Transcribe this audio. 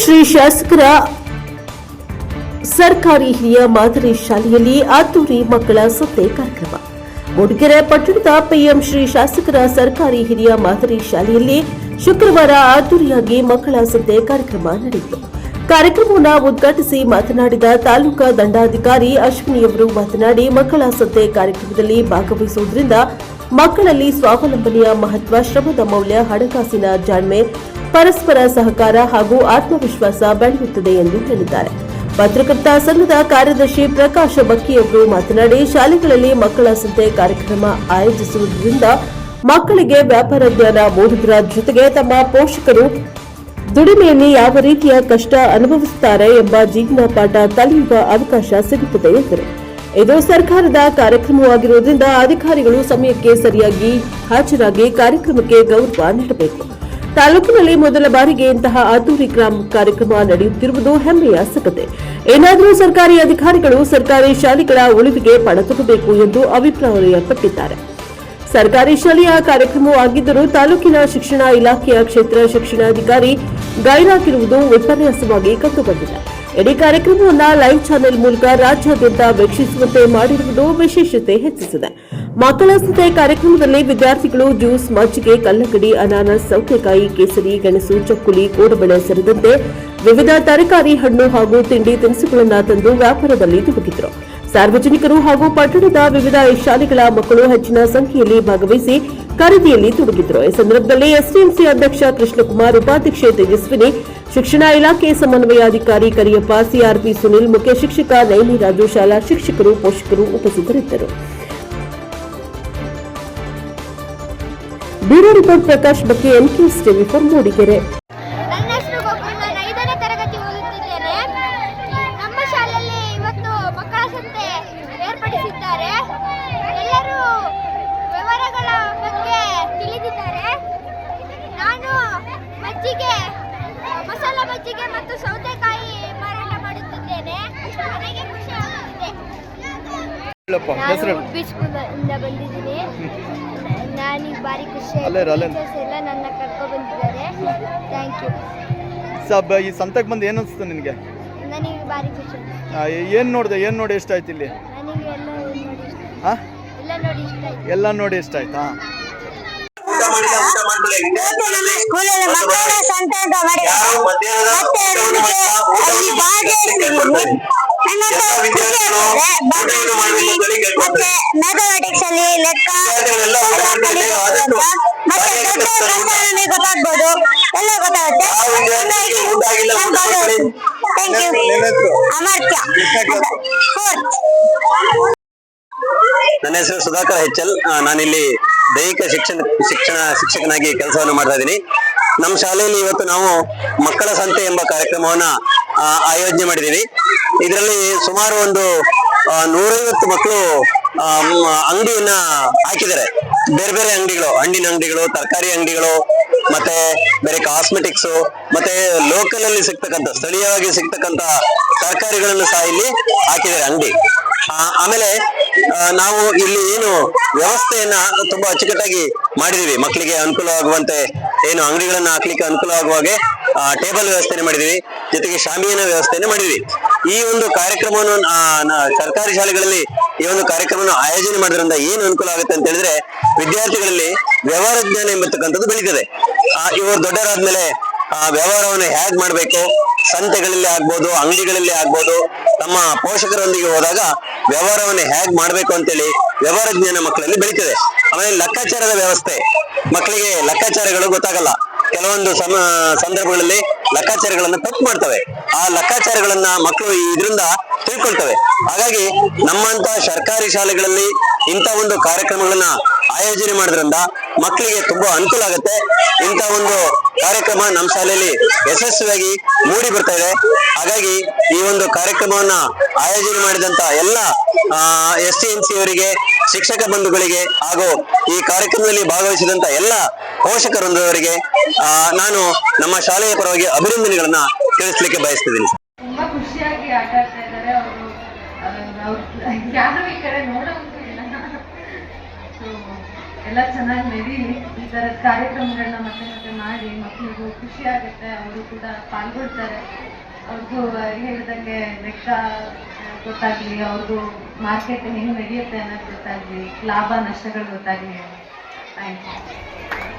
ಶ್ರೀ ಶಾಸಕರ ಸರ್ಕಾರಿ ಹಿರಿಯ ಮಾದರಿ ಶಾಲೆಯಲ್ಲಿ ಅದ್ದೂರಿ ಮಕ್ಕಳ ಸಂತೆ ಕಾರ್ಯಕ್ರಮ. ಮೂಡಿಗೆರೆ ಪಟ್ಟಣದ ಪಿಎಂ ಶ್ರೀ ಶಾಸಕರ ಸರ್ಕಾರಿ ಹಿರಿಯ ಮಾದರಿ ಶಾಲೆಯಲ್ಲಿ ಶುಕ್ರವಾರ ಅದ್ದೂರಿಯಾಗಿ ಮಕ್ಕಳ ಸಂತೆ ಕಾರ್ಯಕ್ರಮ ನಡೆಯಿತು. ಕಾರ್ಯಕ್ರಮವನ್ನು ಉದ್ಘಾಟಿಸಿ ಮಾತನಾಡಿದ ತಾಲೂಕಾ ದಂಡಾಧಿಕಾರಿ ಅಶ್ವಿನಿಯವರು ಮಾತನಾಡಿ, ಮಕ್ಕಳ ಸಂತೆ ಕಾರ್ಯಕ್ರಮದಲ್ಲಿ ಭಾಗವಹಿಸುವುದರಿಂದ ಮಕ್ಕಳಲ್ಲಿ ಸ್ವಾವಲಂಬನೆಯ ಮಹತ್ವ, ಶ್ರಮದ ಮೌಲ್ಯ, ಹಣಕಾಸಿನ ಜಾಣ್ಮೆ ಪರಸ್ಪರ ಸಹಕಾರ ಹಾಗೂ ಆತ್ಮವಿಶ್ವಾಸ ಬೆಳೆಯುತ್ತದೆ ಎಂದು ಹೇಳಿದ್ದಾರೆ. ಪತ್ರಕರ್ತ ಸಂಘದ ಕಾರ್ಯದರ್ಶಿ ಪ್ರಕಾಶ ಬಕ್ಕಿಯವರು ಮಾತನಾಡಿ, ಶಾಲೆಗಳಲ್ಲಿ ಮಕ್ಕಳ ಸಂತೆ ಕಾರ್ಯಕ್ರಮ ಆಯೋಜಿಸುವುದರಿಂದ ಮಕ್ಕಳಿಗೆ ವ್ಯಾಪಾರ ಜ್ಞಾನ ಮೂಡಿದ್ರ ಜೊತೆಗೆ ತಮ್ಮ ಪೋಷಕರು ದುಡಿಮೆಯಲ್ಲಿ ಯಾವ ರೀತಿಯ ಕಷ್ಟ ಅನುಭವಿಸುತ್ತಾರೆ ಎಂಬ ಜೀವನ ಪಾಠ ಕಲಿಯುವ ಅವಕಾಶ ಸಿಗುತ್ತದೆ ಎಂದರು. ಇದು ಸರ್ಕಾರದ ಕಾರ್ಯಕ್ರಮವಾಗಿರುವುದರಿಂದ ಅಧಿಕಾರಿಗಳು ಸಮಯಕ್ಕೆ ಸರಿಯಾಗಿ ಹಾಜರಾಗಿ ಕಾರ್ಯಕ್ರಮಕ್ಕೆ ಗೌರವ ನೀಡಬೇಕು. ತಾಲೂಕಿನಲ್ಲಿ ಮೊದಲ ಬಾರಿಗೆ ಇಂತಹ ಅದ್ದೂರಿ ಗ್ರಾಮ ಕಾರ್ಯಕ್ರಮ ನಡೆಯುತ್ತಿರುವುದು ಹೆಮ್ಮೆಯ ಸಂಗತಿ. ಏನಾದರೂ ಸರ್ಕಾರಿ ಅಧಿಕಾರಿಗಳು, ಸರ್ಕಾರಿ ಶಾಲೆಗಳ ಉಳಿವಿಗೆ ಪಣತೊಡಬೇಕು ಎಂದು ಅಭಿಪ್ರಾಯಪಟ್ಟಿದ್ದಾರೆ ಸರ್ಕಾರಿ ಶಾಲೆಯ ಕಾರ್ಯಕ್ರಮವಾಗಿದ್ದರೂ ತಾಲೂಕಿನ ಶಿಕ್ಷಣ ಇಲಾಖೆಯ ಕ್ಷೇತ್ರ ಶಿಕ್ಷಣಾಧಿಕಾರಿ ಗೈರಾಗಿರುವುದು ವಿಪರ್ಯಾಸವಾಗಿ ಕಂಡುಬಂದಿದೆ. ಇಡೀ ಕಾರ್ಯಕ್ರಮವನ್ನು ಲೈವ್ ಚಾನೆಲ್ ಮೂಲಕ ರಾಜ್ಯಾದ್ಯಂತ ವೀಕ್ಷಿಸುವಂತೆ ಮಾಡಿರುವುದು ವಿಶೇಷತೆ ಹೆಚ್ಚಿಸಿದೆ. ಮಕ್ಕಳ ಸಂತೆ ಕಾರ್ಯಕ್ರಮದಲ್ಲಿ ವಿದ್ಯಾರ್ಥಿಗಳು ಜ್ಯೂಸ್, ಮಜ್ಜಿಗೆ, ಕಲ್ಲಂಗಡಿ, ಅನಾನಸ್, ಸೌತೆಕಾಯಿ, ಕೇಸರಿ, ಗೆಣಸು, ಚಕ್ಕುಲಿ ಕೋಡಬಳೆ ಸೇರಿದಂತೆ ವಿವಿಧ ತರಕಾರಿ, ಹಣ್ಣು ಹಾಗೂ ತಿಂಡಿ ತಿನಿಸುಗಳನ್ನು ತಂದು ವ್ಯಾಪಾರದಲ್ಲಿ ತೊಡಗಿದ್ರು. ಸಾರ್ವಜನಿಕರು ಹಾಗೂ ಪಟ್ಟಣದ ವಿವಿಧ ಶಾಲೆಗಳ ಮಕ್ಕಳು ಹೆಚ್ಚಿನ ಸಂಖ್ಯೆಯಲ್ಲಿ ಭಾಗವಹಿಸಿ ಖರೀದಿಯಲ್ಲಿ ತೊಡಗಿದ್ರು. ಈ ಸಂದರ್ಭದಲ್ಲಿ ಎಸ್ಡಿಎಂಸಿ ಅಧ್ಯಕ್ಷ ಕೃಷ್ಣಕುಮಾರ್, ಉಪಾಧ್ಯಕ್ಷೆ ತೇಜಸ್ವಿನಿ, ಶಿಕ್ಷಣ ಇಲಾಖೆ ಸಮನ್ವಯಾಧಿಕಾರಿ ಕರಿಯಪ್ಪ, ಸಿಆರ್ಪಿ ಸುನಿಲ್, ಮುಖ್ಯ ಶಿಕ್ಷಕ ನೈನಿ ರಾಜು ಶಾಲಾ ಶಿಕ್ಷಕರು, ಪೋಷಕರು ಉಪಸ್ಥಿತರಿದ್ದರು. ಬ್ಯೂರೋ ರಿಪೋರ್ಟ್ ಪ್ರಕಾಶ್ ಬಗ್ಗೆ ಎನ್ಕೆಎಸ್ ಟಿವಿ ಫೋರ್ ಮೂಡಿಗೆರೆ. ನನ್ನ ಹೆಸರು ಗೋಕುಲ್ ನಾನು ಐದನೇ ತರಗತಿ ಓದುತ್ತಿದ್ದೇನೆ. ನಮ್ಮ ಶಾಲೆಯಲ್ಲಿ ಇವತ್ತು ಮಕ್ಕಳ ಸಂತೆ ಏರ್ಪಡಿಸಿದ್ದಾರೆ. ಎಲ್ಲರೂ ವಿವರಗಳ ಬಗ್ಗೆ ತಿಳಿದಿದ್ದಾರೆ. ನಾನು ಮಜ್ಜಿಗೆ ಮಸಾಲ ಮಜ್ಜಿಗೆ ಮತ್ತು ಸೌತೆಕಾಯಿ ಮಾರಾಟ ಮಾಡುತ್ತಿದ್ದೇನೆ. ನನಗೆ ಖುಷಿ ಆಗುತ್ತಿದೆ. ನಾನು ಉಡುಪಿ ಬಂದಿದ್ದೀನಿ. ನನಗೆ ಭಾರಿ ಖುಷಿ ಅಲ್ಲೇ ಟೀಚರ್ಸ್ ಎಲ್ಲ ನನ್ನ ಕರ್ಕೊಂಡು ಬಂದಿದ್ದಾರೆ. ಥ್ಯಾಂಕ್ ಯು ಸಬ್ ಈ ಸಂತಕ್ಕೆ ಬಂದು ಏನು ಅನಿಸ್ತು ನಿನಗೆ? ನನಗೆ ಭಾರಿ ಖುಷಿ ಏನು ನೋಡಿದೆ ಏನು ನೋಡಿ ಇಷ್ಟ ಆಯ್ತು ಇಲ್ಲಿ? ನನಗೆ ಎಲ್ಲ ನೋಡಿ ಇಷ್ಟ ಹಾಂ? ಎಲ್ಲ ನೋಡಿ ಇಷ್ಟ ಆಯ್ತು. ಎಲ್ಲ ನೋಡಿ ಇಷ್ಟ ಆಯ್ತಾ. ಸ್ಕೂಲಲ್ಲಿ ಮಕ್ಕಳ ಸಂತೆ ಅಂತ ಮಾಡಿ ಮತ್ತೆ ಅಲ್ಲಿ ಭಾಗವಹಿಸಿದ್ದೀನಿ ಮತ್ತೆ ಮ್ಯಾಥಮೆಟಿಕ್ಸ್ ಅಲ್ಲಿ ಲೆಕ್ಕ. ಮತ್ತೆ ದೊಡ್ಡ ಗೊತ್ತಾಗ್ಬೋದು. ಎಲ್ಲ ಗೊತ್ತಾಗುತ್ತೆ. Thank you Amartya. ಫೋರ್ತ್ ನನ್ನ ಹೆಸರು ಸುಧಾಕರ್ ಹೆಚ್ಚಲ್. ಎಲ್ ನಾನಿಲ್ಲಿ ದೈಹಿಕ ಶಿಕ್ಷಣ ಶಿಕ್ಷಣ ಶಿಕ್ಷಕನಾಗಿ ಕೆಲಸವನ್ನು ಮಾಡ್ತಾ ಇದ್ದೀನಿ. ನಮ್ಮ ಶಾಲೆಯಲ್ಲಿ ಇವತ್ತು ನಾವು ಮಕ್ಕಳ ಸಂತೆ ಎಂಬ ಕಾರ್ಯಕ್ರಮವನ್ನ ಆಯೋಜನೆ ಮಾಡಿದ್ದೀವಿ. ಇದರಲ್ಲಿ ಸುಮಾರು ಒಂದು ನೂರೈವತ್ತು ಮಕ್ಕಳು ಅಂಗಡಿಯನ್ನ ಹಾಕಿದ್ದಾರೆ. ಬೇರೆ ಬೇರೆ ಅಂಗಡಿಗಳು, ಹಣ್ಣಿನ ಅಂಗಡಿಗಳು, ತರಕಾರಿ ಅಂಗಡಿಗಳು, ಮತ್ತೆ ಬೇರೆ ಕಾಸ್ಮೆಟಿಕ್ಸ್ ಮತ್ತೆ ಲೋಕಲ್ ಅಲ್ಲಿ ಸಿಗ್ತಕ್ಕಂಥ, ಸ್ಥಳೀಯವಾಗಿ ಸಿಗ್ತಕ್ಕಂತ ತರಕಾರಿಗಳನ್ನು ಸಹ ಇಲ್ಲಿ ಹಾಕಿದ್ದಾರೆ ಅಂಗಡಿ. ಆಮೇಲೆ ನಾವು ಇಲ್ಲಿ ಏನು ವ್ಯವಸ್ಥೆಯನ್ನ ತುಂಬಾ ಅಚ್ಚುಕಟ್ಟಾಗಿ ಮಾಡಿದೀವಿ. ಮಕ್ಕಳಿಗೆ ಅನುಕೂಲವಾಗುವಂತೆ ಏನು ಅಂಗಡಿಗಳನ್ನ ಹಾಕ್ಲಿಕ್ಕೆ ಅನುಕೂಲವಾಗುವಾಗೆ ಟೇಬಲ್ ವ್ಯವಸ್ಥೆನೆ ಮಾಡಿದೀವಿ. ಜೊತೆಗೆ ಶಾಮಿಯಾನ ವ್ಯವಸ್ಥೆನೆ ಮಾಡಿದೀವಿ. ಈ ಒಂದು ಕಾರ್ಯಕ್ರಮವನ್ನು ಸರ್ಕಾರಿ ಶಾಲೆಗಳಲ್ಲಿ ಈ ಒಂದು ಕಾರ್ಯಕ್ರಮವನ್ನು ಆಯೋಜನೆ ಮಾಡೋದ್ರಿಂದ ಏನು ಅನುಕೂಲ ಆಗುತ್ತೆ ಅಂತ ಹೇಳಿದ್ರೆ ವಿದ್ಯಾರ್ಥಿಗಳಲ್ಲಿ ವ್ಯವಹಾರ ಜ್ಞಾನ ಎಂಬತಕ್ಕಂಥದ್ದು ಬೆಳೀತದೆ. ಆ, ಇವರು ದೊಡ್ಡರಾದ್ಮೇಲೆ ಆ ವ್ಯವಹಾರವನ್ನು ಹೇಗ್ ಮಾಡ್ಬೇಕು ಸಂತೆಗಳಲ್ಲಿ ಆಗ್ಬೋದು ಅಂಗಡಿಗಳಲ್ಲಿ ಆಗ್ಬೋದು ತಮ್ಮ ಪೋಷಕರೊಂದಿಗೆ ಹೋದಾಗ ವ್ಯವಹಾರವನ್ನು ಹೇಗ್ ಮಾಡ್ಬೇಕು ಅಂತೇಳಿ ವ್ಯವಹಾರ ಜ್ಞಾನ ಮಕ್ಕಳಲ್ಲಿ ಬೆಳೀತದೆ. ಆಮೇಲೆ ಲೆಕ್ಕಾಚಾರದ ವ್ಯವಸ್ಥೆ ಮಕ್ಕಳಿಗೆ ಲೆಕ್ಕಾಚಾರಗಳು ಗೊತ್ತಾಗಲ್ಲ. ಕೆಲವೊಂದು ಸಂದರ್ಭಗಳಲ್ಲಿ ಲೆಕ್ಕಾಚಾರಗಳನ್ನ ತಪ್ಪು ಮಾಡ್ತವೆ. ಆ ಲೆಕ್ಕಾಚಾರಗಳನ್ನ ಮಕ್ಕಳು ಇದರಿಂದ ತಿಳ್ಕೊಳ್ತವೆ. ಹಾಗಾಗಿ ನಮ್ಮಂತ ಸರ್ಕಾರಿ ಶಾಲೆಗಳಲ್ಲಿ ಇಂಥ ಒಂದು ಕಾರ್ಯಕ್ರಮಗಳನ್ನ ಆಯೋಜನೆ ಮಾಡೋದ್ರಿಂದ ಮಕ್ಕಳಿಗೆ ತುಂಬಾ ಅನುಕೂಲ ಆಗುತ್ತೆ. ಇಂಥ ಒಂದು ಕಾರ್ಯಕ್ರಮ ನಮ್ಮ ಶಾಲೆಯಲ್ಲಿ ಯಶಸ್ವಿಯಾಗಿ ಮೂಡಿ ಬರ್ತಾ ಇದೆ. ಹಾಗಾಗಿ ಈ ಒಂದು ಕಾರ್ಯಕ್ರಮವನ್ನ ಆಯೋಜನೆ ಮಾಡಿದಂತ ಎಲ್ಲ ಎಸ್ ಟಿ ಎನ್ ಸಿ ಅವರಿಗೆ, ಶಿಕ್ಷಕ ಬಂಧುಗಳಿಗೆ ಹಾಗೂ ಈ ಕಾರ್ಯಕ್ರಮದಲ್ಲಿ ಭಾಗವಹಿಸಿದಂತ ಎಲ್ಲ ಪೋಷಕರೊಂದವರಿಗೆ ನಾನು ನಮ್ಮ ಶಾಲೆಯ ಪರವಾಗಿ ಅಭಿನಂದನೆಗಳನ್ನ ತಿಳಿಸ್ಲಿಕ್ಕೆ ಬಯಸ್ತಿದ್ದೀನಿ. ತುಂಬಾ ಖುಷಿಯಾಗಿ ಆಟ ಆಡ್ತಾ ಇದ್ದಾರೆ ಅವರು. ಯಾರು ಈ ಇಲ್ಲ. ಸೊ ಎಲ್ಲ ಚೆನ್ನಾಗಿ ನಡೀಲಿ. ಥರದ ಕಾರ್ಯಕ್ರಮಗಳನ್ನ ಮತ್ತೆ ಮತ್ತೆ ಮಾಡಿ ಮಕ್ಕಳಿಗೂ ಖುಷಿ ಆಗುತ್ತೆ ಅವರು ಕೂಡ ಪಾಲ್ಗೊಳ್ತಾರೆ. ಅವ್ರಿಗೂ ಹೇಳಿದಂಗೆ ಲೆಕ್ಕ ಗೊತ್ತಾಗ್ಲಿ ಅವ್ರಿಗೂ ಮಾರ್ಕೆಟ್ ಹೆಂಗ್ ನಡೆಯುತ್ತೆ ಅನ್ನೋದು ಗೊತ್ತಾಗ್ಲಿ, ಲಾಭ, ನಷ್ಟಗಳು ಗೊತ್ತಾಗ್ಲಿ. Thank you